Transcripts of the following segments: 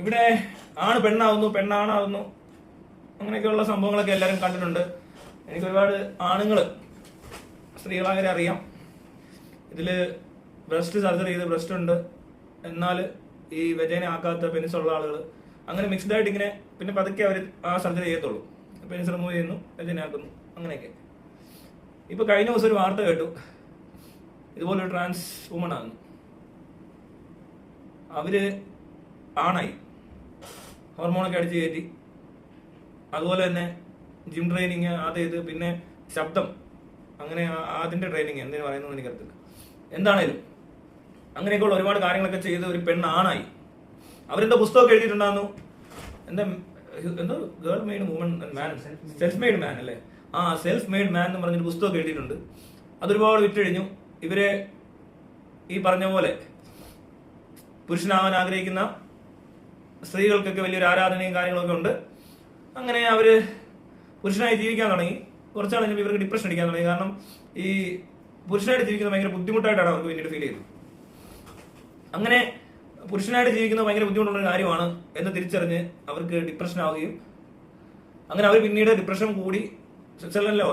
ഇവിടെ ആണ് പെണ്ണാവുന്നു പെണ്ണാണാവുന്നു. അങ്ങനെയൊക്കെയുള്ള സംഭവങ്ങളൊക്കെ എല്ലാവരും കണ്ടിട്ടുണ്ട്. എനിക്ക് ഒരുപാട് ആണുങ്ങൾ സ്ത്രീകളാകരെ അറിയാം. ഇതിൽ ബ്രസ്റ്റ് സർജറി ചെയ്ത് ബ്രസ്റ്റ് ഉണ്ട്. എന്നാൽ ഈ വെജേനെ ആക്കാത്ത പെനിസുള്ള ആളുകൾ അങ്ങനെ മിക്സ്ഡ് ആയിട്ട് ഇങ്ങനെ പിന്നെ പതുക്കെ അവർ ആ സർജറി ചെയ്യത്തുള്ളൂ. പെനിസ് റിമൂവ് ചെയ്യുന്നു വെജേനെ ആക്കുന്നു അങ്ങനെയൊക്കെ. ഇപ്പൊ കഴിഞ്ഞ ദിവസം ഒരു വാർത്ത കേട്ടു. ഇതുപോലൊരു ട്രാൻസ് വുമൺ ആകുന്നു. അവർ ആണായി. ഹോർമോണൊക്കെ അടിച്ചു കയറ്റി. അതുപോലെ തന്നെ ജിം ട്രെയിനിങ് അത് ഇത് പിന്നെ ശബ്ദം. അങ്ങനെ അതിന്റെ ട്രെയിനിങ് എന്തിനു പറയുന്നത് എനിക്കറിയത്തില്ല. എന്താണേലും. അങ്ങനെയൊക്കെയുള്ള ഒരുപാട് കാര്യങ്ങളൊക്കെ ചെയ്ത് ഒരു പെണ്ണാണായി. അവരെന്താ പുസ്തകമൊക്കെ എഴുതിയിട്ടുണ്ടായിരുന്നു. എന്താ എന്തോ girl made woman man self made man അല്ലേ? ആ സെൽഫ് മെയ്ഡ് മാൻ എന്ന് പറഞ്ഞൊരു പുസ്തകമൊക്കെ എഴുതിയിട്ടുണ്ട്. അതൊരുപാട് വിറ്റഴിഞ്ഞു. ഇവരെ ഈ പറഞ്ഞ പോലെ പുരുഷനാവാൻ ആഗ്രഹിക്കുന്ന സ്ത്രീകൾക്കൊക്കെ വലിയൊരു ആരാധനയും കാര്യങ്ങളൊക്കെ ഉണ്ട്. അങ്ങനെ അവർ പുരുഷനായി ജീവിക്കാൻ തുടങ്ങി. കുറച്ചാൾ കഴിഞ്ഞപ്പോൾ ഇവർക്ക് ഡിപ്രഷൻ അടിക്കാൻ തുടങ്ങി. കാരണം ഈ പുരുഷനായിട്ട് ജീവിക്കുന്നത് ഭയങ്കര ബുദ്ധിമുട്ടായിട്ടാണ് അവർക്ക് പിന്നീട് ഫീൽ ചെയ്തത് അങ്ങനെ പുരുഷനായിട്ട് ജീവിക്കുന്നത് ഭയങ്കര ബുദ്ധിമുട്ടുള്ള കാര്യമാണ് എന്ന് തിരിച്ചറിഞ്ഞ് അവർക്ക് ഡിപ്രഷൻ ആവുകയും അങ്ങനെ അവർ പിന്നീട് ഡിപ്രഷൻ കൂടി സ്വിറ്റ്സർലൻഡിലോ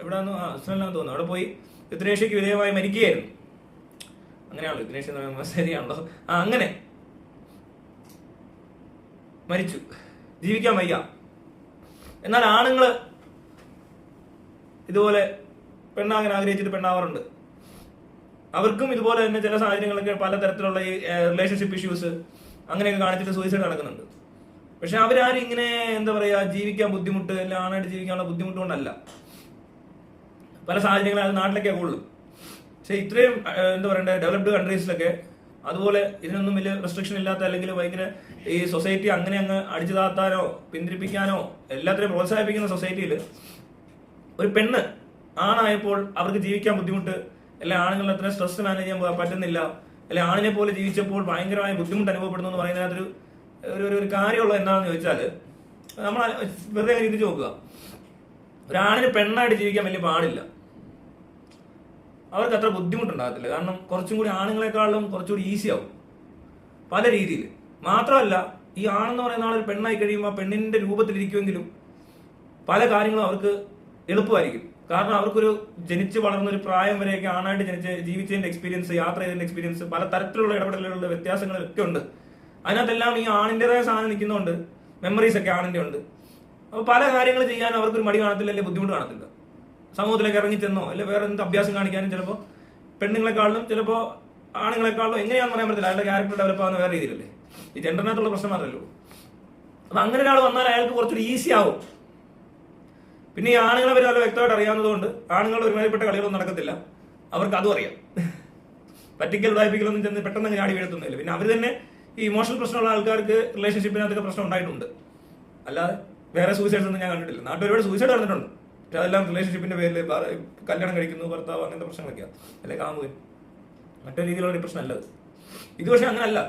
എവിടെയാണെന്ന് ആ സ്വിറ്റ്സർലൻഡിലാന്ന് തോന്നുന്നു. അവിടെ പോയി ഉത്തരേഷ്യക്ക് വിധേയമായി മരിക്കുകയായിരുന്നു. അങ്ങനെയാണല്ലോ പറയുമ്പോൾ ശരിയാണല്ലോ. ആ അങ്ങനെ മരിച്ചു. ജീവിക്കാൻ വയ്യ. എന്നാൽ ആണുങ്ങൾ ഇതുപോലെ പെണ്ണാകാൻ ആഗ്രഹിച്ചിട്ട് പെണ്ണാവാറുണ്ട്. അവർക്കും ഇതുപോലെ തന്നെ ചില സാഹചര്യങ്ങളൊക്കെ പലതരത്തിലുള്ള ഈ റിലേഷൻഷിപ്പ് ഇഷ്യൂസ് അങ്ങനെയൊക്കെ കാണിച്ചിട്ട് സൂയിസൈഡ് നടക്കുന്നുണ്ട്. പക്ഷെ അവരാരും ഇങ്ങനെ എന്താ പറയാ ജീവിക്കാൻ ബുദ്ധിമുട്ട് അല്ല ആണായിട്ട് ജീവിക്കാനുള്ള ബുദ്ധിമുട്ട് കൊണ്ടല്ല. പല സാഹചര്യങ്ങളും അത് നാട്ടിലൊക്കെ കൂടുതലും പക്ഷെ ഇത്രയും എന്താ പറയണ്ടേ ഡെവലപ്ഡ് കൺട്രീസിലൊക്കെ അതുപോലെ ഇതിനൊന്നും വലിയ റെസ്ട്രിക്ഷൻ ഇല്ലാത്ത അല്ലെങ്കിൽ ഭയങ്കര ഈ സൊസൈറ്റി അങ്ങനെ അങ്ങ് അടിച്ചു താത്താനോ പിന്തിരിപ്പിക്കാനോ എല്ലാത്തിനെയും പ്രോത്സാഹിപ്പിക്കുന്ന സൊസൈറ്റിയിൽ ഒരു പെണ്ണ് ആണായപ്പോൾ അവർക്ക് ജീവിക്കാൻ ബുദ്ധിമുട്ട്. അല്ലെ ആണുങ്ങളുടെ അത്ര സ്ട്രെസ് മാനേജ് ചെയ്യാൻ പറ്റുന്നില്ല. അല്ലെ ആണിനെ പോലെ ജീവിച്ചപ്പോൾ ഭയങ്കരമായ ബുദ്ധിമുട്ട് അനുഭവപ്പെടുന്നു എന്ന് പറയുന്നതിനകത്തൊരു ഒരു ഒരു- ഒരു കാര്യമുള്ള എന്താണെന്ന് ചോദിച്ചാൽ നമ്മൾ വെറുതെ ചിന്തിച്ച് നോക്കുക. ഒരാണിന് പെണ്ണായിട്ട് ജീവിക്കാൻ വലിയ പാടില്ല. അവർക്ക് അത്ര ബുദ്ധിമുട്ടുണ്ടാകത്തില്ല. കാരണം കുറച്ചും കൂടി ആണുങ്ങളെക്കാളും കുറച്ചുകൂടി ഈസി ആവും. പല രീതിയിൽ മാത്രമല്ല ഈ ആണെന്ന് പറയുന്ന ആളൊരു പെണ്ണായി കഴിയുമ്പോൾ ആ പെണ്ണിന്റെ രൂപത്തിലിരിക്കുമെങ്കിലും പല കാര്യങ്ങളും അവർക്ക് എളുപ്പമായിരിക്കും. കാരണം അവർക്കൊരു ജനിച്ച് വളർന്ന ഒരു പ്രായം വരെയൊക്കെ ആണായിട്ട് ജനിച്ച് ജീവിച്ചതിന്റെ എക്സ്പീരിയൻസ് യാത്ര ചെയ്തതിന്റെ എക്സ്പീരിയൻസ് പല തരത്തിലുള്ള ഇടപെടലുകളുടെ വ്യത്യാസങ്ങളൊക്കെ ഉണ്ട്. അതിനകത്തെല്ലാം ഈ ആണിന്റെതായ സാധനം നിൽക്കുന്നതുകൊണ്ട് മെമ്മറീസ് ഒക്കെ ആണിന്റെ ഉണ്ട്. അപ്പോൾ പല കാര്യങ്ങൾ ചെയ്യാൻ അവർക്കൊരു മടി കാണത്തില്ല അല്ലെങ്കിൽ ബുദ്ധിമുട്ട് കാണത്തില്ല. സമൂഹത്തിലേക്ക് ഇറങ്ങി ചെന്നോ? അല്ലെ വേറെ എന്ത് അഭ്യാസം കാണിക്കാനും ചിലപ്പോൾ പെണ്ണുങ്ങളെക്കാളും ചിലപ്പോൾ ആണുങ്ങളെക്കാളും എങ്ങനെയാണെന്ന് പറയാൻ പറ്റില്ല അയാളുടെ ക്യാരക്ടർ ഡെവലപ്പ് ആവുന്ന വേറെ രീതിയിലല്ലേ? ഈ ജെൻഡറിനകത്തുള്ള പ്രശ്നം മാത്രമല്ലോ അപ്പൊ അങ്ങനെ ഒരാൾ വന്നാൽ അയാൾക്ക് കുറച്ചൊരു ഈസി ആവും. പിന്നെ ഈ ആണുങ്ങളെ വരെ നല്ല വ്യക്തമായിട്ട് അറിയാവുന്നതുകൊണ്ട് ആണുങ്ങൾ ഒരുമാതിരിപ്പെട്ട കളികളൊന്നും നടക്കത്തില്ല. അവർക്ക് അതും അറിയാം. പറ്റിക്കൽ ഉടായ്പിക്കലൊന്നും ചെന്ന് പെട്ടെന്ന് അങ്ങനെ ആടി വീഴത്തൊന്നുമില്ല. പിന്നെ അവർ തന്നെ ഈ ഇമോഷണൽ പ്രശ്നമുള്ള ആൾക്കാർക്ക് റിലേഷൻഷിപ്പിനകത്തൊക്കെ പ്രശ്നം ഉണ്ടായിട്ടുണ്ട്. അല്ലാതെ വേറെ സൂയിസൈഡ്സ് ഒന്നും ഞാൻ കണ്ടിട്ടില്ല. നാട്ടിൽ ഒരുപാട് സൂയിസൈഡ് നടന്നിട്ടുണ്ട്. അതെല്ലാം റിലേഷൻഷിപ്പിന്റെ പേരിൽ കല്യാണം കഴിക്കുന്നു ഭർത്താവ് അങ്ങനത്തെ പ്രശ്നങ്ങളൊക്കെയാണ് അല്ലെ കാമുകൻ. മറ്റൊരു രീതിയിലുള്ള ഒരു പ്രശ്നമല്ല ഇത് പക്ഷെ അങ്ങനല്ല.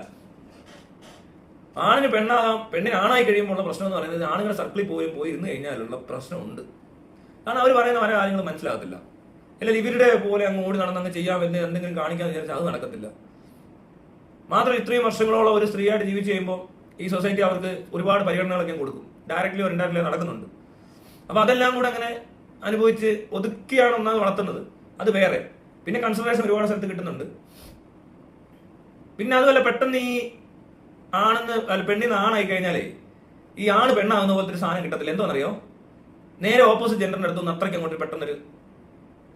ആണിന് പെണ്ണാകാം പെണ്ണിന് ആണായി കഴിയുമ്പോൾ ഉള്ള പ്രശ്നം എന്ന് പറയുന്നത് ആണുങ്ങളുടെ സർക്കിളിൽ പോയി പോയി ഇരുന്ന് കഴിഞ്ഞാലുള്ള പ്രശ്നമുണ്ട്. കാരണം അവർ പറയുന്ന പല കാര്യങ്ങളും മനസ്സിലാകത്തില്ല. അല്ലെങ്കിൽ ഇവരുടെ പോലെ അങ്ങ് ഓടി നടന്ന് അങ്ങ് ചെയ്യാമെന്ന് എന്തെങ്കിലും കാണിക്കാൻ വിചാരിച്ചാൽ അത് നടക്കത്തില്ല. മാത്രം ഇത്രയും വർഷങ്ങളോളം ഒരു സ്ത്രീയായിട്ട് ജീവിച്ചു കഴിയുമ്പോൾ ഈ സൊസൈറ്റി അവർക്ക് ഒരുപാട് പരിഗണനകളൊക്കെ കൊടുക്കും. ഡയറക്റ്റ്ലി ഒരു ഇൻഡയറക്റ്റ്ലി നടക്കുന്നുണ്ട്. അപ്പൊ അതെല്ലാം കൂടെ അങ്ങനെ അനുഭവിച്ച് ഒതുക്കിയാണ് ഒന്നാമത് വളർത്തുന്നത്. അത് വേറെ. പിന്നെ കൺസിഡറേഷൻ ഒരുപാട് സ്ഥലത്ത് കിട്ടുന്നുണ്ട്. പിന്നെ അതുപോലെ പെട്ടെന്ന് ഈ ആണെന്ന് അല്ല പെണ്ണിന്ന് ആണായി കഴിഞ്ഞാലേ ഈ ആണ് പെണ്ണാകുന്ന പോലത്തെ ഒരു സാധനം കിട്ടത്തില്ല. എന്തോന്നറിയോ? നേരെ ഓപ്പോസിറ്റ് ജെൻഡറിന്റെ നിന്ന് അത്രയ്ക്ക് അങ്ങോട്ട് പെട്ടെന്നൊരു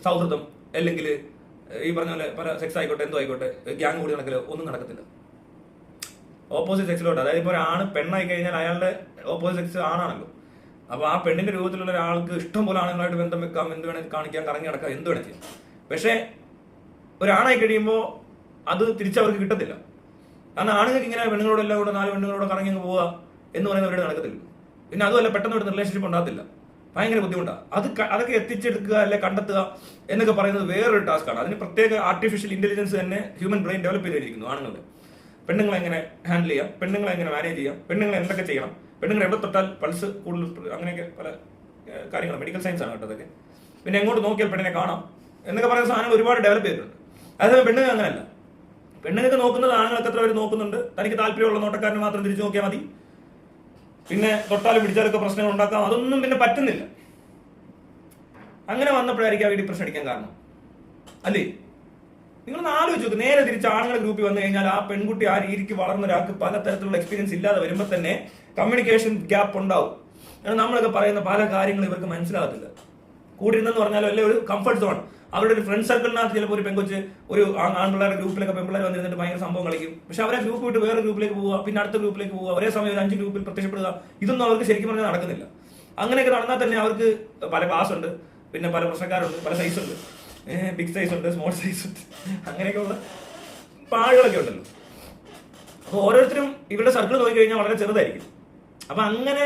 സൗഹൃദം അല്ലെങ്കിൽ ഈ പറഞ്ഞ പോലെ പല സെക്സ് ആയിക്കോട്ടെ എന്തോ ആയിക്കോട്ടെ ഗ്യാങ് കൂടി നടക്കലോ ഒന്നും നടക്കത്തില്ല. ഓപ്പോസിറ്റ് സെക്സിലോട്ട് അതായത് ഇപ്പോൾ ആണ് പെണ്ണായി കഴിഞ്ഞാൽ അയാളുടെ ഓപ്പോസിറ്റ് സെക്സ് ആണാണല്ലോ. അപ്പൊ ആ പെണ്ണിന്റെ രൂപത്തിലുള്ള ഒരാൾക്ക് ഇഷ്ടം പോലെ ആണുങ്ങളായിട്ട് ബന്ധം വെക്കാം എന്ത് വേണേൽ കാണിക്കാം കറങ്ങി നടക്കാം എന്ത് വേണേൽ ചെയ്യാം. പക്ഷേ ഒരാണായി കഴിയുമ്പോൾ അത് തിരിച്ചവർക്ക് കിട്ടത്തില്ല. കാരണം ആണുങ്ങൾക്ക് ഇങ്ങനെ പെണ്ണുങ്ങളോടെല്ലാം കൂടെ നാല് പെണ്ണുങ്ങളോട് കറങ്ങി പോവുക എന്ന് പറയുന്ന അവരുടെ നടക്കത്തില്ല. പിന്നെ അതുമല്ല പെട്ടെന്ന് ഒരു റിലേഷൻഷിപ്പ് ഉണ്ടാകത്തില്ല. ഭയങ്കര ബുദ്ധിമുട്ടാണ് അത് അതൊക്കെ എത്തിച്ചെടുക്കുക അല്ലെ കണ്ടെത്തുക എന്നൊക്കെ പറയുന്നത് വേറൊരു ടാസ്ക്കാണ് അതിന് പ്രത്യേക ആർട്ടിഫിഷ്യൽ ഇന്റലിജൻസ് തന്നെ ഹ്യൂമൻ ബ്രെയിൻ ഡെവലപ്പ് ചെയ്തിരിക്കുന്നു ആണുങ്ങളുടെ. പെണ്ണുങ്ങളെ എങ്ങനെ ഹാൻഡിൽ ചെയ്യാം പെണ്ണുങ്ങളെ എങ്ങനെ മാനേജ് ചെയ്യാം പെണ്ണുങ്ങളെ എന്തൊക്കെ ചെയ്യണം പെണ്ണുങ്ങൾ എവിടെ തൊട്ടാൽ പൾസ് കൂടുതൽ അങ്ങനെയൊക്കെ പല കാര്യങ്ങൾ മെഡിക്കൽ സയൻസ് ആണ് കേട്ടോ അതൊക്കെ. പിന്നെ എങ്ങോട്ട് നോക്കിയാൽ പെണ്ണിനെ കാണാം എന്നൊക്കെ പറയുന്ന സാധനങ്ങൾ ഒരുപാട് ഡെവലപ്പ് ചെയ്തിട്ടുണ്ട്. അതേസമയം പെണ്ണുങ്ങൾ അങ്ങനെയല്ല. പെണ്ണുങ്ങൾക്ക് നോക്കുന്നത് ആണുങ്ങൾക്ക് എത്ര പേര് നോക്കുന്നുണ്ട്? തനിക്ക് താല്പര്യമുള്ള നോട്ടക്കാരന് മാത്രം തിരിച്ചു നോക്കിയാൽ മതി. പിന്നെ തൊട്ടാലും പിടിച്ചാലൊക്കെ പ്രശ്നങ്ങൾ ഉണ്ടാക്കാം. അതൊന്നും പിന്നെ പറ്റുന്നില്ല. അങ്ങനെ വന്നപ്പോഴായിരിക്കും അവർ ഡിപ്രഷൻ അടിക്കാൻ കാരണം. അല്ലേ? നിങ്ങളൊന്ന് ആലോചിച്ചു നേരെ തിരിച്ച് ആണുങ്ങളുടെ ഗ്രൂപ്പിൽ വന്നു കഴിഞ്ഞാൽ ആ പെൺകുട്ടി ആ രീതിക്ക് വളർന്ന ഒരാൾക്ക് പല തരത്തിലുള്ള എക്സ്പീരിയൻസ് ഇല്ലാതെ വരുമ്പോൾ തന്നെ കമ്മ്യൂണിക്കേഷൻ ഗ്യാപ്പ് ഉണ്ടാവും. നമ്മളൊക്കെ പറയുന്ന പല കാര്യങ്ങളും ഇവർക്ക് മനസ്സിലാകത്തില്ല. കൂടിയിരുന്നെന്ന് പറഞ്ഞാലും അല്ലെ ഒരു കംഫർട്ട് സോൺ അവരുടെ ഒരു ഫ്രണ്ട് സർക്കിളിനകത്ത് ചിലപ്പോൾ ഒരു പെൺകൊച്ച് ഒരു ആൺപിള്ളേരുടെ ഗ്രൂപ്പിലൊക്കെ പെൺപിള്ളേർ വന്നിരുന്നിട്ട് ഭയങ്കര സംഭവം കളിക്കും. പക്ഷെ അവരെ ഗ്രൂപ്പ് വിട്ട് വേറെ ഗ്രൂപ്പിലേക്ക് പോവുക പിന്നെ അടുത്ത ഗ്രൂപ്പിലേക്ക് പോവുക ഒരേ സമയം ഒരു അഞ്ച് ഗ്രൂപ്പിൽ പ്രത്യക്ഷപ്പെടുക ഇതൊന്നും അവർക്ക് ശരിക്കും പറഞ്ഞാൽ നടക്കുന്നില്ല. അങ്ങനെയൊക്കെ നടന്നാൽ തന്നെ അവർക്ക് പല ക്ലാസ് ഉണ്ട് പിന്നെ പല പ്രശ്നക്കാരുണ്ട് പല സൈസ് ഉണ്ട്. ബിഗ് സൈസ് ഉണ്ട് സ്മോൾ സൈസ് ഉണ്ട്. അങ്ങനെയൊക്കെയുള്ള പാഴുകളൊക്കെ ഉണ്ടല്ലോ. അപ്പോൾ ഓരോരുത്തരും ഇവരുടെ സർക്കിൾ നോക്കി കഴിഞ്ഞാൽ വളരെ ചെറുതായിരിക്കും. അപ്പൊ അങ്ങനെ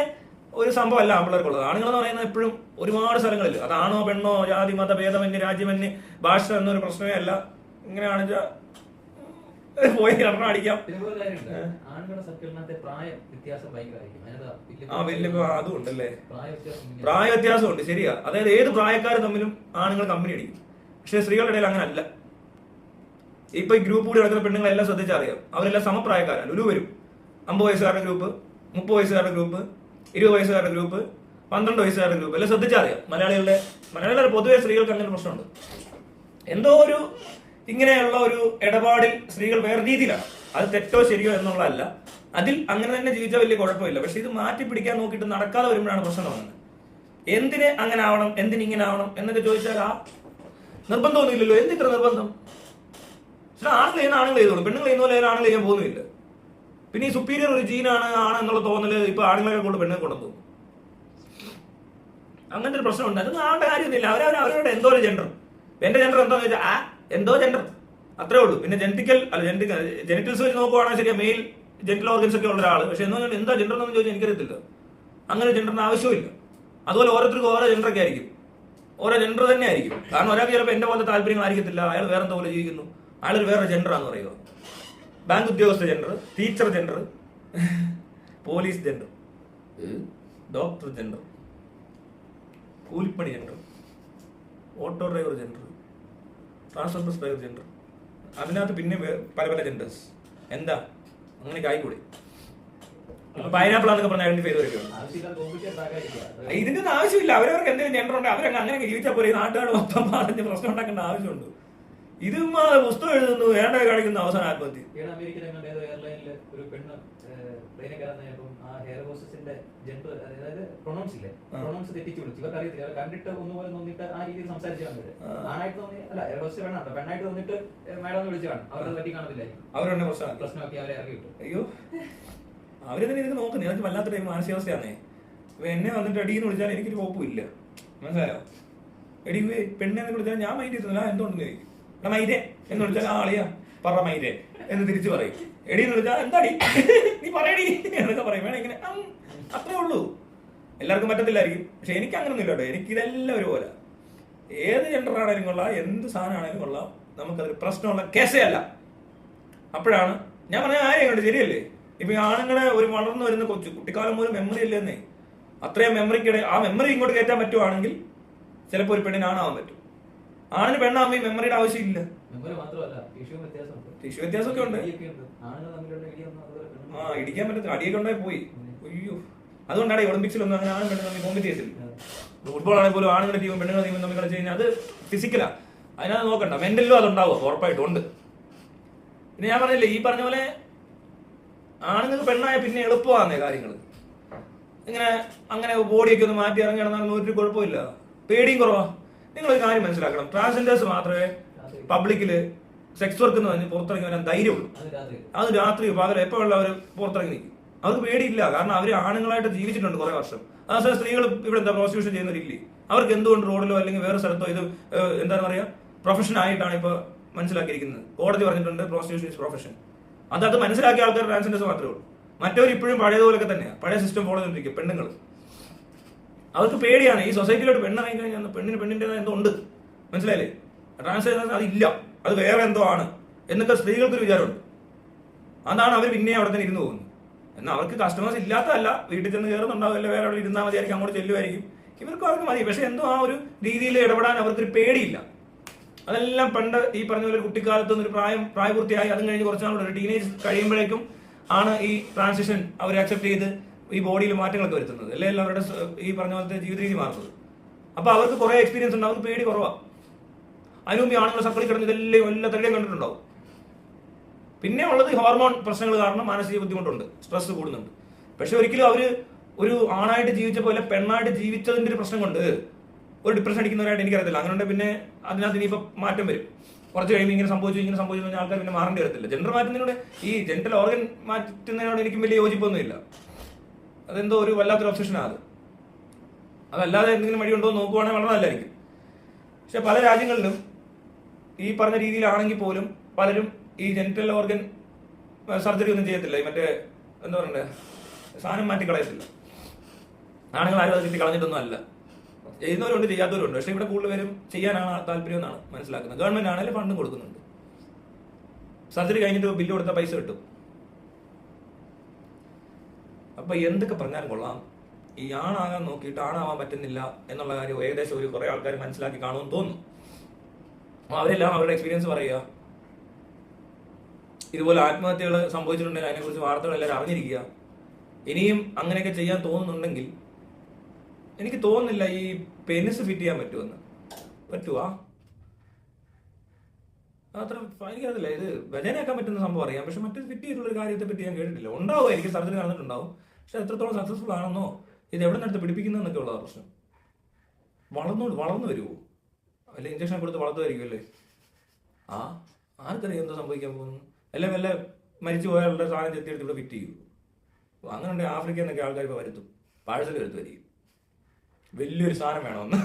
ഒരു സംഭവമല്ല ആമ്പിള്ളേർക്കുള്ളത് ആണുങ്ങളെന്ന് പറയുന്നത് എപ്പോഴും ഒരുപാട് സ്ഥലങ്ങളിൽ. അതാണോ പെണ്ണോ ജാതി മത ഭേദമന്യ രാജ്യമന്യ ഭാഷ എന്നൊരു പ്രശ്നമേ അല്ല. ഇങ്ങനെയാണ് പോയി രണ്ടെണ്ണം അടിക്കാം. ആ വലിയ അതും ഉണ്ടല്ലേ. പ്രായ വ്യത്യാസം ഉണ്ട് ശരിയാ. അതായത് ഏത് പ്രായക്കാർ തമ്മിലും ആണുങ്ങൾ കമ്പനി അടിക്കും. പക്ഷെ സ്ത്രീകളുടെ ഇടയിൽ അങ്ങനെ അല്ല ഇപ്പൊ ഈ ഗ്രൂപ്പ് കൂടി നടക്കുന്ന പെണ്ണുങ്ങളെല്ലാം ശ്രദ്ധിച്ചറിയാം. അവരെല്ലാം സമപ്രായക്കാരാണ് ഒരു വരും. അമ്പത് വയസ്സുകാരുടെ ഗ്രൂപ്പ് മുപ്പത് വയസ്സുകാരുടെ ഗ്രൂപ്പ് ഇരുപത് വയസ്സുകാരുടെ ഗ്രൂപ്പ് പന്ത്രണ്ട് വയസ്സുകാരുടെ ഗ്രൂപ്പ്. എല്ലാം ശ്രദ്ധിച്ചറിയാം. മലയാളികളുടെ മലയാളികളുടെ പൊതുവെ സ്ത്രീകൾക്ക് അങ്ങനെ പ്രശ്നമുണ്ട്. എന്തോ ഒരു ഇങ്ങനെയുള്ള ഒരു ഇടപാടിൽ സ്ത്രീകൾ വേറെ രീതിയിലാണ് അത് തെറ്റോ ശരിയോ എന്നുള്ളതല്ല. അതിൽ അങ്ങനെ തന്നെ ജീവിച്ചാൽ വലിയ കുഴപ്പമില്ല. പക്ഷെ ഇത് മാറ്റി പിടിക്കാൻ നോക്കിയിട്ട് നടക്കാതെ വരുമ്പോഴാണ് പ്രശ്നം വന്നത് എന്തിന് അങ്ങനെ ആവണം? എന്തിന് ഇങ്ങനെ ആവണം? എന്നൊക്കെ ചോദിച്ചാൽ ആ നിർബന്ധമൊന്നുമില്ലല്ലോ. എന്തിത്ര നിർബന്ധം? പക്ഷെ ആണുങ്ങൾ ചെയ്യുന്ന ആണുങ്ങൾ ചെയ്തോളൂ പെണ്ണുങ്ങൾ ചെയ്യുന്ന പോലെ ആണുങ്ങൾ ചെയ്യാൻ പോകുന്നില്ല പിന്നെ ഈ സുപ്പീരിയർ ഒരു ജീനാണ് ആണ് എന്നുള്ള തോന്നൽ ഇപ്പൊ ആണുങ്ങളെ കൊണ്ട് പെണ്ണുങ്ങൾ കൊണ്ടുപോകും അങ്ങനത്തെ ഒരു പ്രശ്നം ഉണ്ട് അതൊന്നും ആളുടെ കാര്യമൊന്നുമില്ല. അവരവർ അവരുടെ എന്തോ ഒരു ജെൻഡർ എന്റെ ജെൻഡർ എന്താന്ന് വെച്ചാൽ ആ എന്തോ ജെൻഡർ അത്രേ ഉള്ളൂ. പിന്നെ ജെനറ്റിക്കൽ അല്ല ജനറ്റിക്കൽ ജെനറ്റിക്സ് വെച്ച് നോക്കുവാണെങ്കിൽ ശരിയാ മെയിൽ ജെനറ്റൽ ഓർഗൻസ് ഒക്കെ ഉള്ള ഒരാൾ പക്ഷെ എന്തോ എന്താ ജെൻഡർ എന്നൊന്നും ചോദിച്ചാൽ എനിക്കറിയത്തില്ല. അങ്ങനെ ജെൻഡറിന് ആവശ്യമില്ല അതുപോലെ ഓരോരുത്തർക്കും ഓരോ ജെൻഡർ ഒക്കെ ആയിരിക്കും. ഓരോ ജെൻഡർ തന്നെ ആയിരിക്കും കാരണം ഒരാൾക്ക് ചിലപ്പോൾ എന്റെ പോലെ താല്പര്യങ്ങളായിരിക്കത്തില്ല അയാൾ വേറെ എന്തോ പോലെ ജീവിക്കുന്നു. അയാൾ വേറെ ജെൻഡറാന്ന് പറയുക ബാങ്ക് ഉദ്യോഗസ്ഥ gender teacher gender police gender doctor gender കൂലിപ്പണി gender auto driver gender transfer bus driver gender അതിനകത്ത് പിന്നെ പല പല ജെൻഡേഴ്സ് എന്താ? അങ്ങനെയൊക്കെ ആയിക്കൂടെ? പൈനാപ്പിൾ എന്നൊക്കെ പറഞ്ഞ ഐഡന്റിഫൈ ചെയ്ത് ആകാതിരിക്കുക. അത് ഇതിന്റെ ഒന്നും ആവശ്യമില്ല. അവരവർക്ക് എന്തെങ്കിലും ജെൻഡർ ഉണ്ട്? അവരങ്ങ് അങ്ങനെ ജീവിച്ചാൽ പോലെ നാട്ടുകാർ മൊത്തം പറഞ്ഞ് പ്രശ്നം ഉണ്ടാക്കേണ്ട ആവശ്യമുണ്ട്. ഇത് പുസ്തകം എഴുതുന്നു വേണ്ട കാണിക്കുന്ന അവസാനം ആത്മഹത്യ. അവരുടെ ഒരു പെണ്ണ് ആ ഹെയർ ഹോസ്റ്റസിന്റെ ജെൻഡർ അതായത് പ്രൊണൗൺസ് ഇല്ലേ? ആ. പ്രൊണൗൺസ് തെറ്റിച്ച് വിളിച്ചു. ഇവർക്ക് അറിയത്തില്ല കണ്ടിട്ട് ഒന്നുപോലെ ആ രീതിയിൽ. ആണായിട്ട് തോന്നി അല്ല ഹെയർ ഹോസ്റ്റസ് വേണം പെണ്ണായിട്ട് തോന്നിട്ട് മാഡം എന്ന് വിളിച്ചു കാണും. അവരത് പറ്റി കാണത്തില്ലായിരിക്കും അവരെന്നെ പ്രശ്നമാക്കി പ്രശ്നമൊക്കെ അവരെ ഇറക്കി വിട്ടു. അയ്യോ. അവരെന്നെ ഇതൊക്കെ നോക്കുന്നത് എനിക്ക് വല്ലാത്ത ടൈം മാനസികാവസ്ഥയാണേ അപ്പൊ എന്നെ വന്നിട്ട് അടിയെന്ന് വിളിച്ചാൽ എനിക്കൊരു കുഴപ്പമില്ല മനസ്സിലായോ? എടി പെണ്ണെന്ന് വിളിച്ചാൽ ഞാൻ മൈൻഡ് ചെയ്തില്ല എന്തുകൊണ്ടെന്ന് ചോദിക്കും എടാ മൈരെ എന്ന് വിളിച്ചാൽ ആ ആളിയാ. പറ മൈരേ എന്ന് തിരിച്ചു പറയും. എടി എന്ന് വിളിച്ചാൽ എന്താടി? നീ പറയടി. എന്നൊക്കെ പറയും. വേണം ഇങ്ങനെ അത്രേ ഉള്ളൂ. എല്ലാവർക്കും പറ്റത്തില്ലായിരിക്കും. പക്ഷെ എനിക്ക് അങ്ങനെ ഒന്നും ഇല്ലാട്ടോ എനിക്ക് ഇതെല്ലാം ഒരുപോലെ. ഏത് ജെൻഡർ ആണെങ്കിലും കൊള്ളാം എന്ത് സാധനമാണെങ്കിലും കൊള്ളാം. നമുക്കതൊരു പ്രശ്നമുള്ള കേസേ അല്ല. അപ്പോഴാണ് ഞാൻ പറഞ്ഞ ആരെയും കണ്ട് ശരിയല്ലേ? ഇപ്പൊ ആണുങ്ങളെ ഒരു വളർന്നു വരുന്ന കൊച്ചു കുട്ടിക്കാലം പോലും മെമ്മറി ഇല്ലെന്നേ. അത്രയും മെമ്മറിക്കിടെ ആ മെമ്മറി ഇങ്ങോട്ട് കയറ്റാൻ പറ്റുവാണെങ്കിൽ ചിലപ്പോൾ ഒരു പെണ്ണിന് ആണാവാൻ പറ്റും. ആണിന് പെണ്ണാകുമ്പോൾ ഈ മെമ്മറിയുടെ ആവശ്യമില്ല. ടിഷ്യൂ വ്യത്യാസമൊക്കെ ഉണ്ട്. ആ ഇടിക്കാൻ പറ്റത്തില്ല. അടിയൊക്കെ ഉണ്ടായി പോയി. അയ്യോ. അതുകൊണ്ടാണ് ഒളിമ്പിക്സിലൊന്നും അങ്ങനെ ആണും പെണ്ണും തമ്മിൽ കോമ്പറ്റ് ചെയ്തില്ല ഫുട്ബോൾ ആണെങ്കിൽ പോലും ആണുങ്ങളുടെ ടീമും പെണ്ണുങ്ങളുടെ ടീമും തമ്മിൽ കളിച്ച് കഴിഞ്ഞാൽ അത് ഫിസിക്കലാ അതിനകത്ത് നോക്കണ്ട. മെന്റലിലും അതുണ്ടാവും. ഉറപ്പായിട്ടും ഉണ്ട്. പിന്നെ ഞാൻ പറഞ്ഞില്ലേ ഈ പറഞ്ഞ പോലെ ആണുങ്ങൾക്ക് പെണ്ണായ പിന്നെ എളുപ്പമാന്നേ കാര്യങ്ങൾ ഇങ്ങനെ അങ്ങനെ ബോഡിയൊക്കെ ഒന്ന് മാറ്റി ഇറങ്ങി നടന്നാലും ഒരു കുഴപ്പമില്ല. പേടിയും കുറവാ. നിങ്ങൾ ഒരു കാര്യം മനസ്സിലാക്കണം. ട്രാൻസ്ജെൻഡേഴ്സ് മാത്രമേ പബ്ലിക്കിൽ സെക്സ് വർക്ക് എന്ന് പറഞ്ഞ് പുറത്തിറങ്ങി വരാൻ ധൈര്യമുള്ളൂ. അത് രാത്രി. അത് രാത്രി ഉള്ള എപ്പോഴുള്ള അവർ പുറത്തിറങ്ങി നിൽക്കും. അവർക്ക് പേടിയില്ല. കാരണം അവർ ആണുങ്ങളായിട്ട് ജീവിച്ചിട്ടുണ്ട് കുറെ വർഷം. അതേസമയം സ്ത്രീകൾ ഇവിടെ എന്താ പ്രോസിക്യൂഷൻ ചെയ്യുന്നവരില്ലേ അവർക്ക് എന്തുകൊണ്ട് റോഡിലോ അല്ലെങ്കിൽ വേറെ സ്ഥലത്തോ ഇത് എന്താണെന്ന് എന്താണ് പറയാ? പ്രൊഫഷൻ ആയിട്ടാണ് ഇപ്പൊ മനസ്സിലാക്കിയിരിക്കുന്നത്. കോടതി പറഞ്ഞിട്ടുണ്ട് പ്രോസിക്യൂഷൻ ഇസ് പ്രൊഫഷൻ അത് അത് മനസ്സിലാക്കിയ ആൾക്കാർ ട്രാൻസ്ജെൻഡേഴ്സ് മാത്രമേ ഉള്ളൂ. മറ്റവർ ഇപ്പോഴും പഴയതുപോലൊക്കെ തന്നെയാണ് പഴയ സിസ്റ്റം ഫോളോ ചെയ്തിരിക്കും പെണ്ണുങ്ങൾ. അവർക്ക് പേടിയാണ്. ഈ സൊസൈറ്റിയിലോട്ട് പെണ്ണായി കഴിഞ്ഞാൽ പെണ്ണിന് പെണ്ണിന്റെതായ എന്തോ ഉണ്ട്. മനസ്സിലായില്ലേ? ട്രാൻസ്ജെൻഡർ അതില്ല അത് വേറെ എന്തോ ആണ്. എന്നൊക്കെ സ്ത്രീകൾക്കൊരു വിചാരമുണ്ട്. അതാണ് അവർ പിന്നെ അവിടെ തന്നെ ഇരുന്ന് പോകുന്നത്. എന്നാൽ അവർക്ക് കസ്റ്റമേഴ്സ് ഇല്ലാത്തതല്ല. വീട്ടിൽ ചെന്ന് കയറുന്നുണ്ടാവില്ല വേറെ അവിടെ ഇരുന്നാൽ മതിയായിരിക്കും. അങ്ങോട്ട് ചെല്ലുമായിരിക്കും. ഇവർക്ക് അവർക്ക് മതി. പക്ഷെ എന്തോ ആ ഒരു രീതിയിൽ ഇടപെടാൻ അവർക്കൊരു പേടിയില്ല. അതെല്ലാം പണ്ട് ഈ പറഞ്ഞ പോലെ കുട്ടിക്കാലത്ത് ഒരു പ്രായം പ്രായപൂർത്തിയായി അതും കഴിഞ്ഞ് കുറച്ച് ഒരു ടീനേജ് കഴിയുമ്പോഴേക്കും ആണ് ഈ ട്രാൻസിഷൻ അവർ അക്സെപ്റ്റ് ചെയ്ത് ഈ ബോഡിയിൽ മാറ്റങ്ങളൊക്കെ വരുത്തുന്നത്. അല്ലെങ്കിൽ അവരുടെ ഈ പറഞ്ഞ പോലത്തെ ജീവിത രീതി മാറുന്നത്. അപ്പൊ അവർക്ക് കുറെ എക്സ്പീരിയൻസ് ഉണ്ട്. അവർക്ക് പേടി കുറവാ. അതിനു മുമ്പ് ഈ ആണുങ്ങൾ സർക്കിളിൽ കിടന്ന് ഇതെല്ലാം എല്ലാത്തരുടെയും കണ്ടിട്ടുണ്ടാവും. പിന്നെ ഉള്ളത് ഹോർമോൺ പ്രശ്നങ്ങൾ കാരണം മാനസിക ബുദ്ധിമുട്ടുണ്ട്. സ്ട്രെസ് കൂടുന്നുണ്ട്. പക്ഷെ ഒരിക്കലും അവർ ഒരു ആണായിട്ട് ജീവിച്ച പോലെ പെണ്ണായിട്ട് ജീവിച്ചതിന്റെ ഒരു പ്രശ്നം കൊണ്ട് ഒരു ഡിപ്രഷൻ അടിക്കുന്നവരായിട്ട് എനിക്കറിയത്തില്ല. അങ്ങനെ പിന്നെ അതിനകത്ത് ഇനിയിപ്പോ മാറ്റം വരും. കുറച്ച് കഴിയുമ്പോൾ ഇങ്ങനെ സംഭവിച്ചു ഇങ്ങനെ സംഭവിച്ചു പറഞ്ഞാൽ ആൾക്കാർ പിന്നെ മാറേണ്ടി വരത്തില്ല. ജെൻഡർ മാറ്റുന്നതിനോട് ഈ ജെൻഡർ ഓർഗൻ മാറ്റുന്നതിനോട് എനിക്കും വലിയ യോജിപ്പൊന്നുമില്ല. അതെന്തോ ഒരു വല്ലാത്തൊരു ഒബ്സഷനാണ് അത്. അതല്ലാതെ എന്തെങ്കിലും വഴിയുണ്ടോ നോക്കുവാണെങ്കിൽ വളരെ നല്ലതായിരിക്കും. പക്ഷെ പല രാജ്യങ്ങളിലും ഈ പറഞ്ഞ രീതിയിലാണെങ്കിൽ പോലും പലരും ഈ ജെനിറ്റൽ ഓർഗൻ സർജറി ഒന്നും ചെയ്യത്തില്ല. ഈ മറ്റേ എന്താ പറയണ്ടേ? സാധനം മാറ്റി കളയത്തില്ല ആണുങ്ങൾ ആരും അത് കിട്ടി കളഞ്ഞിട്ടൊന്നും അല്ല. ചെയ്യുന്നവരുണ്ട് ചെയ്യാത്തവരുണ്ട്. പക്ഷെ ഇവിടെ കൂടുതൽ പേരും ചെയ്യാനാണ് താല്പര്യം എന്നാണ് മനസ്സിലാക്കുന്നത്. ഗവൺമെന്റ് ആണെങ്കിലും ഫണ്ടും കൊടുക്കുന്നുണ്ട്. സർജറി കഴിഞ്ഞിട്ട് ബില്ല് കൊടുത്ത പൈസ കിട്ടും. അപ്പൊ എന്തൊക്കെ പറഞ്ഞാലും കൊള്ളാം. ഈ ആണാകാൻ നോക്കിയിട്ട് ആണാവാൻ പറ്റുന്നില്ല എന്നുള്ള കാര്യം ഏകദേശം ഒരു കുറെ ആൾക്കാർ മനസ്സിലാക്കി കാണുമെന്ന് തോന്നുന്നു. അവരെല്ലാം അവരുടെ എക്സ്പീരിയൻസ് പറയുക. ഇതുപോലെ ആത്മഹത്യകൾ സംഭവിച്ചിട്ടുണ്ടെങ്കിൽ അതിനെക്കുറിച്ച് വാർത്തകൾ എല്ലാവരും അറിഞ്ഞിരിക്കുക. ഇനിയും അങ്ങനെയൊക്കെ ചെയ്യാൻ തോന്നുന്നുണ്ടെങ്കിൽ എനിക്ക് തോന്നുന്നില്ല ഈ പെനിസ് ഫിറ്റ് ചെയ്യാൻ പറ്റുമെന്ന്. പറ്റുവാ. അത്ര എനിക്കറിയില്ല ഇത് വജനയാക്കാൻ പറ്റുന്ന സംഭവം അറിയാം. പക്ഷെ മറ്റൊരു ഫിറ്റ് ചെയ്തിട്ടുള്ള ഒരു കാര്യത്തെ പറ്റി ഞാൻ കേട്ടിട്ടില്ല. ഉണ്ടാവും എനിക്ക് സർജറി നടന്നിട്ടുണ്ടാവും പക്ഷെ എത്രത്തോളം സക്സസ്ഫുൾ ആണെന്നോ ഇത് എവിടെ നിന്നെടുത്ത് പിടിപ്പിക്കുന്നതെന്നൊക്കെ ഉള്ളതാണ് പ്രശ്നം. വളർന്നു വളർന്നു വരുമോ അല്ലെ ഇഞ്ചക്ഷൻ കൊടുത്ത് വളർത്തുമായിരിക്കും അല്ലേ? ആ ആർക്കറിയാം എന്താ സംഭവിക്കാൻ പോകുന്നു? അല്ലെ വല്ല മരിച്ചു പോയാലുള്ള സാധനം ചെത്തിയെടുത്ത് ഇവിടെ ഫിറ്റ് ചെയ്യൂ. അങ്ങനെ ഉണ്ടെങ്കിൽ ആഫ്രിക്കയിൽ നിന്നൊക്കെ ആൾക്കാർ ഇപ്പോൾ വരുത്തും. പാഴ്സൽ വരുത്തുമായിരിക്കും. വലിയൊരു സാധനം വേണമെന്ന്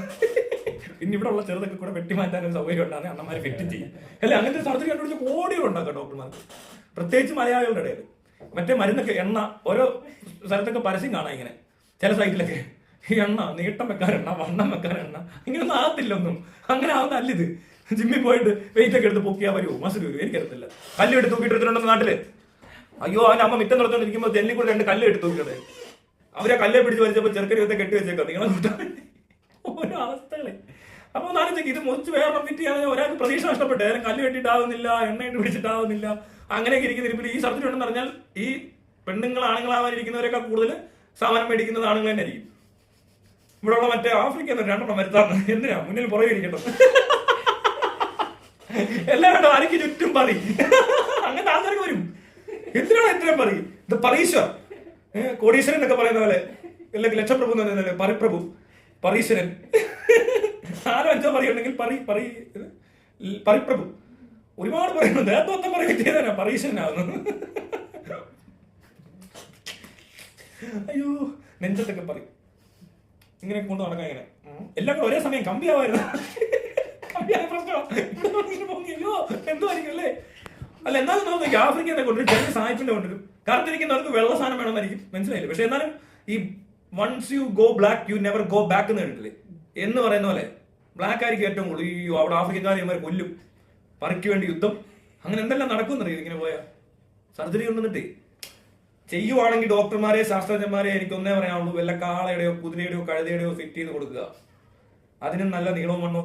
പിന്നെ ഇവിടെ ഉള്ള ചെറുതൊക്കെ കൂടെ വെട്ടി ഒരു സൗകര്യം ഉണ്ടാകുന്ന അണ്ണന്മാരെ വെട്ടി ചെയ്യും. അല്ലെ അങ്ങനത്തെ സർജറി കണ്ടുപിടിച്ച് കോടികൾ ഉണ്ടാക്കാം ഡോക്ടർമാർക്ക് പ്രത്യേകിച്ച് മലയാളികളുടെ ഇടയിൽ. മറ്റേ മരുന്നൊക്കെ എണ്ണ ഓരോ സ്ഥലത്തൊക്കെ പരസ്യം കാണാം ഇങ്ങനെ. ചില സൈറ്റിലൊക്കെ ഈ എണ്ണ നീട്ടം വെക്കാൻ എണ്ണ വണ്ണം വെക്കാൻ എണ്ണ ഇങ്ങനൊന്നും ആകത്തില്ല ഒന്നും. അങ്ങനെ ആവുന്ന അല്ല ഇത്. ജിമ്മിൽ പോയിട്ട് വെയിറ്റ് ഒക്കെ എടുത്ത് പൊക്കിയാൽ വരുമോ മസിൽ വരുമോ എടുത്ത് തൂക്കിയിട്ട് എടുത്തിട്ടുണ്ടെന്ന് നാട്ടിൽ? അയ്യോ അവൻ അമ്മ മിറ്റം നടത്തുകൊണ്ടിരിക്കുമ്പോൾ ജെല്ലി കൂടെ രണ്ട് കല്ല് എടുത്ത് തൂക്കിയിട്ടേ അവരെ കല്ലെ പിടിച്ച് വലിച്ചപ്പോൾ ചെറുക്കരി ഒത്തെ കെട്ടി വെച്ചേക്കാം. നിങ്ങളെ കൂട്ടാൻ ഓരോ അവസ്ഥകളെ. അപ്പൊ നാളത്തേക്ക് ഇത് മുറിച്ച് വേറെ ഫിറ്റ് ചെയ്യാൻ ഒരാൾക്ക് പ്രതീക്ഷ നഷ്ടപ്പെട്ടു. ഏതായാലും കല്ല് കെട്ടിയിട്ടാവുന്നില്ല എണ്ണയിട്ട് പിടിച്ചിട്ടാവുന്നില്ല. അങ്ങനെയൊക്കെ ഇരിക്കുന്ന ഇരിപ്പിൽ ഈ സർജറി ഉണ്ടെന്ന് പറഞ്ഞാൽ ഈ പെണ്ണുങ്ങൾ ആണുങ്ങളാവാനിരിക്കുന്നവരൊക്കെ കൂടുതൽ സാധനം മേടിക്കുന്നത് ആണുങ്ങൾ തന്നെ ആയിരിക്കും. ഇവിടെ ഉള്ള മറ്റേ ആഫ്രിക്ക രണ്ടെണ്ണം വരുത്താന്ന് എന്തിനാ? മുന്നിൽ പുറകെ ഇരിക്കട്ടെ എല്ലാവരും അരക്ക് ചുറ്റും പറയും അങ്ങനത്തെ ആൾക്കാർക്ക് വരും. എന്തിനാണ് ഇത്രയും പറയും ഇത് പറീശ്വർ കോടീശ്വരൻ എന്നൊക്കെ പറയുന്ന പോലെ. അല്ലെങ്കിൽ ലക്ഷപ്രഭു എന്ന് പറയുന്ന പരിപ്രഭു. പറീശ്വരൻ ആരോ അഞ്ചോ പറയുണ്ടെങ്കിൽ പറി പറി പരിപ്രഭു. ഒരുപാട് പറയുന്നുണ്ട്. ഏതൊത്തം പറയുക ചെയ്താനാ പറീശ്വരനാകുന്നു അയ്യോ നെഞ്ചത്തൊക്കെ പറയും ഇങ്ങനെ കൊണ്ട് നടക്കാം ഇങ്ങനെ. എല്ലാം കൂടെ ഒരേ സമയം കമ്പിയാവായിരുന്നു. കമ്പിയായ പ്രശ്നം എന്തോ ആയിരിക്കും അല്ലേ? അല്ല എന്നാലും നോക്കി ആഫ്രിക്കനെ കൊണ്ടുവരും. സായിപ്പിന്റെ കൊണ്ടുവരും. കാത്തിരിക്കുന്നവർക്ക് വെള്ള സാധനം വേണമെന്നായിരിക്കും മനസ്സിലായില്ല. പക്ഷെ എന്നാലും ഈ once you go black you never go back എന്ന് കേട്ടിട്ടില്ലേ? എന്ന് പറയുന്ന പോലെ ബ്ലാക്ക് ആയിരിക്കും ഏറ്റവും കൂടുതൽ. അയ്യോ അവിടെ ആഫ്രിക്കക്കാരെ കൊല്ലും. പറിക്ക് വേണ്ടി യുദ്ധം. അങ്ങനെ എന്തെല്ലാം നടക്കുമെന്നറിയോ ഇങ്ങനെ പോയാ സർജറി കൊണ്ടുവന്നിട്ടേ. ചെയ്യുവാണെങ്കിൽ ഡോക്ടർമാരെ ശാസ്ത്രജ്ഞന്മാരെ എനിക്ക് ഒന്നേ പറയാനുള്ളൂ. വല്ല കാളയുടെയോ കുതിരയുടെയോ കഴുതയുടെയോ ഫിറ്റ് ചെയ്ത് കൊടുക്കുക. അതിനും നല്ല നീളവും മണ്ണോ